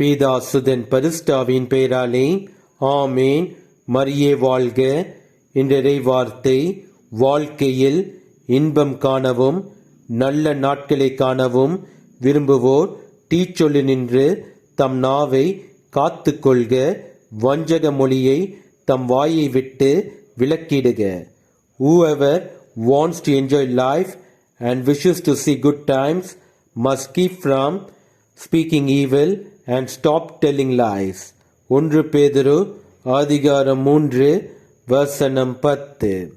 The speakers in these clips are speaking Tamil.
பீதாசுதன் பரிஸ்டாவின் பெயராலே ஆமேன். மரியே வாழ்க. என்றரை வார்த்தை வாழ்க்கையில் இன்பம் காணவும் நல்ல நாட்களை காணவும் விரும்புவோர் தீச்சொல்லி நின்று தம் நாவை காத்து கொள்க வஞ்சக மொழியை தம் வாயை விட்டு விலக்கிடுக. Whoever wants to enjoy life and wishes to see good times must keep from speaking evil and stop telling lies. ஒன்று பேதரு அதிகாரம் மூன்று வசனம் பத்து.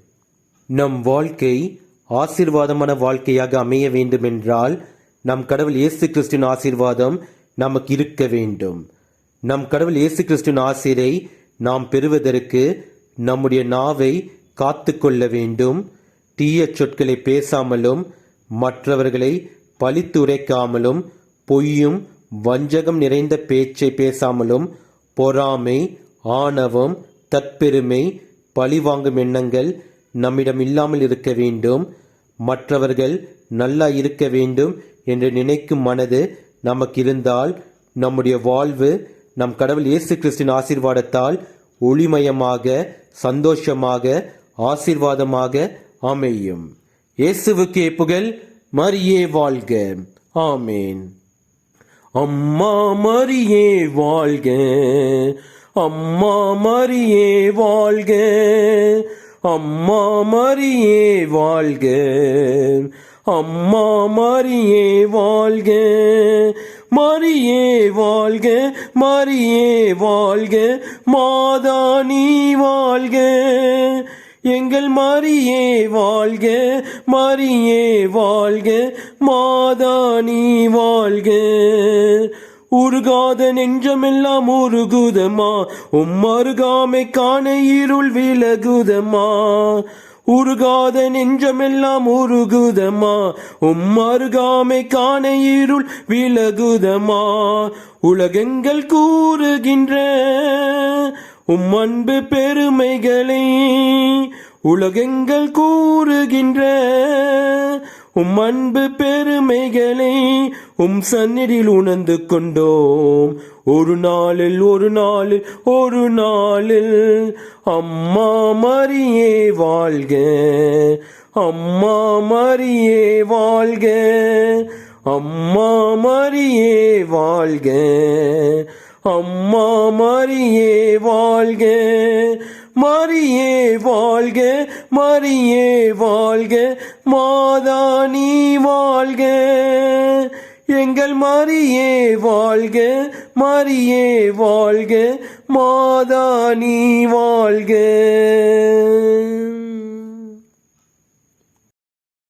நம் வாழ்க்கை ஆசீர்வாதமான வாழ்க்கையாக அமைய வேண்டுமென்றால் நம் கடவுள் இயேசு கிறிஸ்துவின் ஆசீர்வாதம் நமக்கு இருக்க வேண்டும். நம் கடவுள் இயேசு கிறிஸ்துவின் ஆசிரை நாம் பெறுவதற்கு நம்முடைய நாவை காத்து கொள்ள வேண்டும். தீய சொற்களை பேசாமலும் மற்றவர்களை பழித்துரைக்காமலும் பொய்யும் வஞ்சகம் நிறைந்த பேச்சை பேசாமலும் பொறாமை ஆணவம் தற்பெருமை பழிவாங்கும் எண்ணங்கள் நம்மிடம் இல்லாமல் இருக்க வேண்டும். மற்றவர்கள் நல்லா இருக்க வேண்டும் என்று நினைக்கும் மனது நமக்கு இருந்தால் நம்முடைய வாழ்வு நம் கடவுள் இயேசு கிறிஸ்தின் ஆசீர்வாதத்தால் ஒளிமயமாக சந்தோஷமாக ஆசீர்வாதமாக அமையும். இயேசுவுக்கே புகழ் மரியே வாழ்க. ஆமேன். அம்மா மரியே வாழ்க. அம்மா மரியே வாழ்க. அம்மா மரியே வாழ்க. அம்மா மரியே வாழ்க. மரியே வாழ்க. மரியே வாழ்க. மாதா நீ வாழ்க. எங்கள் மரியே வாழ்க. மரியே வாழ்க. மாதா நீ வாழ்க. உருகாத நெஞ்சமெல்லாம் உருகுதமா உம் அருகாமை காண இருள் விலகுதமா உருகாத நெஞ்சமெல்லாம் உருகுதமா உம் அருகாமை காண இருள் விலகுதமா உலகங்கள் கூறுகின்ற உம் அன்பு பெருமைகளை உலகங்கள் கூறுகின்ற உம் அன்பு பெருமைகளை உம் சந்நிதியில் உணர்ந்து கொண்டோம். ஒரு நாளில் ஒரு நாளில் ஒரு நாளில் அம்மா மரியே வாழ்க. அம்மா மரியே வாழ்க. அம்மா மரியே வாழ்க. அம்மா மரியே வாழ்க. மரியே வாழ்க மரியே வாழ்க. மாதா நீ வாழ்க. எங்கள் மாறியே வாழ்க மாறியே வாழ்க மாதா நீ வாழ்க.